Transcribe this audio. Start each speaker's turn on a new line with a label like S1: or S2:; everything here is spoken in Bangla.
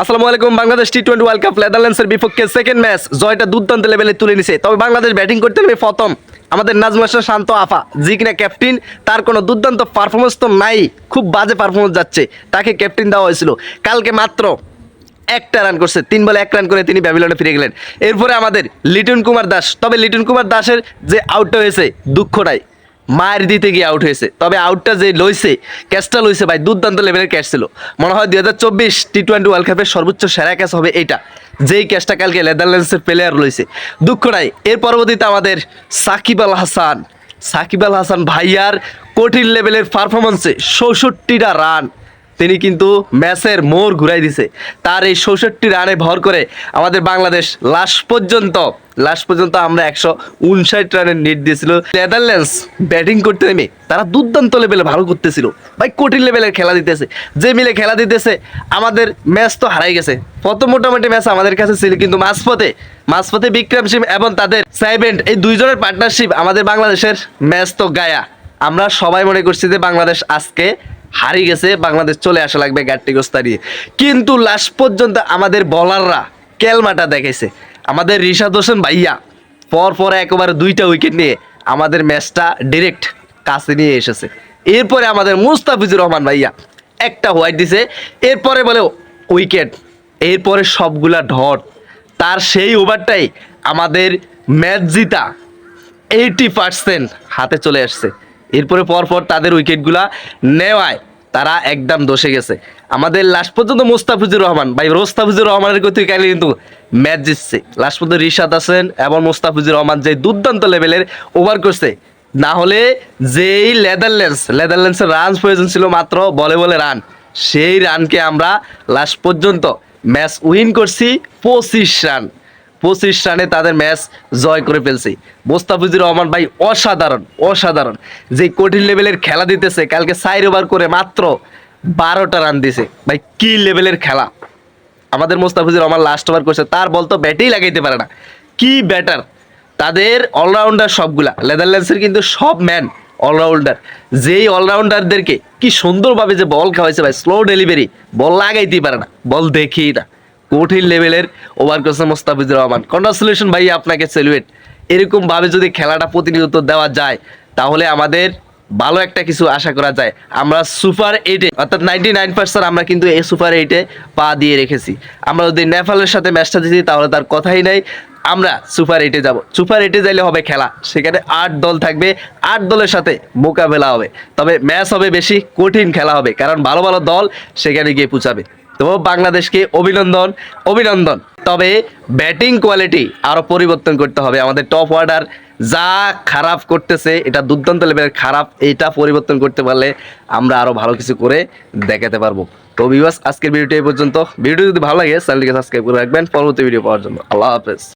S1: আসসালামু আলাইকুম, Bangladesh T twenty world cup নেদারল্যান্ডসের বিপক্ষে সেকেন্ড ম্যাচ জয়টা দুর্দান্ত লেভেলে তুলে নিছে। তবে বাংলাদেশ ব্যাটিং করতে নেমে প্রথম। আমাদের নাজমুল হাসান শান্ত আফা জি কিনা ক্যাপ্টেন তার কোনো দুর্দান্ত পারফরমেন্স তো নাই। খুব বাজে পারফরমেন্স যাচ্ছে। তাকে ক্যাপ্টেন দেওয়া হয়েছিল। কালকে মাত্র একটা রান করছে। তিন বলে এক রান করে তিনি ব্যাবিলনে ফিরে গেলেন। এরপরে আমাদের লিটন কুমার দাস। তবে লিটন কুমার দাসের যে আউটটা হয়েছে দুঃখটাই মায়ের দিতে গিয়ে আউট হয়েছে। তবে আউটটা যে লইছে ক্যাচটা লইছে ভাই, দুর্দান্ত লেভেলের ক্যাচ ছিল। মনে হয় দুই হাজার চব্বিশ টি টোয়েন্টি ওয়ার্ল্ড কাপের সর্বোচ্চ সেরা ক্যাচ হবে এটা যেই ক্যাচটা কালকে নেদারল্যান্ডসের প্লেয়ার লইছে। দুঃখ নাই, এর পরবর্তীতে আমাদের সাকিব আল হাসান। সাকিব আল হাসান ভাইয়ার কঠিন লেভেলের পারফরমেন্সে চৌষট্টিটা রান তিনি কিন্তু ম্যাচের মোড় ঘুরাই দিছে। তার এই চৌষট্টি রানে ভর করে আমাদের বাংলাদেশ লাস্ট পর্যন্ত লাস্ট পর্যন্ত আমরা একশো উনষাট রানের নিট দিয়েছিল। নেদারল্যান্ডস ব্যাটিং করতে নেমে তারা দুর্দান্ত লেভেলে ভালো করতেছিল। ভাই, কঠিন লেভেলের খেলা দিতেছে। যে মিলে খেলা দিতেছে, আমাদের ম্যাচ তো হারাই গেছে। প্রথম মোটামুটি ম্যাচ আমাদের কাছে ছিল, কিন্তু মাঝপথে মাঝপথে বিক্রম সিং এবং তাদের সাইবেন্ট এই দুইজনের পার্টনারশিপ আমাদের বাংলাদেশের ম্যাচ তো গায়া। আমরা সবাই মনে করছি যে বাংলাদেশ আজকে হারিয়ে গেছে, বাংলাদেশ চলে আসা লাগবে গাট্টিগোস্তা নিয়ে। কিন্তু লাস্ট পর্যন্ত আমাদের বলাররা কেলমাটা দেখেছে আমাদের রিশাদ হোসেন ভাইয়া পর পর একেবারে দুইটা উইকেট নিয়ে আমাদের ম্যাচটা ডিরেক্ট কাছে নিয়ে এসেছে। এরপরে আমাদের মুস্তাফিজুর রহমান ভাইয়া একটা হোয়াইট দিছে, এরপরে বলে উইকেট এরপরে সবগুলা ঢট তার সেই ওভারটাই আমাদের ম্যাচ জিতা এইটি পার্সেন্ট হাতে চলে আসছে। এরপরে পরপর তাদের উইকেটগুলা নেওয়ায় তারা একদম দোষে গেছে। আমাদের লাস্ট পর্যন্ত মোস্তাফিজুর রহমান, ভাই, মোস্তাফিজুর রহমানের কথা কালে কিন্তু ম্যাচ জিতছে। লাস্ট পর্যন্ত রিশাদ হাসেন এবং মোস্তাফিজুর রহমান যে দুর্দান্ত লেভেলের ওভার করছে, না হলে যেই নেদারল্যান্ডস নেদারল্যান্ডসের রান প্রয়োজন ছিল মাত্র বলে বলে রান সেই রানকে আমরা লাস্ট পর্যন্ত ম্যাচ উইন করছি পঁচিশ রান পঁচিশ রানে তাদের ম্যাচ জয় করে ফেলছে। মোস্তাফিজুর রহমান ভাই অসাধারণ অসাধারণ। যে কঠিন লেভেলের খেলা দিতেছে, কালকে সাইড ওভার করে মাত্র বারোটা রান দিছে। ভাই, কি লেভেলের খেলা। আমাদের মোস্তাফিজুর রহমান লাস্ট ওভার করছে, তার বল তো ব্যাটেই লাগাইতে পারে না। কি ব্যাটার তাদের অলরাউন্ডার সবগুলা। নেদারল্যান্ডসের কিন্তু সব ম্যান অলরাউন্ডার যেই অলরাউন্ডারদেরকে কি সুন্দরভাবে যে বল খাওয়াইছে ভাই স্লো ডেলিভারি বল লাগাইতেই পারে না। বল দেখেই না। কঠিন লেভেলের ওভার করছে মোস্তাফিজুর রহমান। কনগ্রাচুলেশন ভাই আপনাকে সেলিব্রেট এরকম ভাবে যদি খেলাটা প্রতিনিয়ত দেওয়া যায়, তাহলে আমাদের ভালো একটা কিছু আশা করা যায়। আমরা সুপার এইটে অর্থাৎ নাইনটি নাইন পার্সেন্ট আমরা কিন্তু এই সুপার এইটে পা দিয়ে রেখেছি। আমরা যদি নেপালের সাথে ম্যাচটা জিতি, তাহলে তার কথাই নাই, আমরা সুপার এইটে যাব। সুপার এইটে যাইলে হবে খেলা। সেখানে আট দল থাকবে, আট দলের সাথে মোকাবেলা হবে। তবে ম্যাচ হবে বেশি, কঠিন খেলা হবে। কারণ ভালো ভালো দল সেখানে গিয়ে পুচাবে তো বাংলাদেশকে অভিনন্দন অভিনন্দন। তবে ব্যাটিং কোয়ালিটি আরও পরিবর্তন করতে হবে। আমাদের টপ অর্ডার যা খারাপ করতেছে, এটা দুর্দান্ত লেভেলের খারাপ, এটা পরিবর্তন করতে পারলে আমরা আরও ভালো কিছু করে দেখাতে পারব। তো বিবাস আজকের ভিডিওটি এই পর্যন্ত। ভিডিও যদি ভালো লাগে চ্যানেলটিকে সাবস্ক্রাইব করে রাখবেন। পরবর্তী ভিডিও পাওয়ার জন্য। আল্লাহ হাফেজ।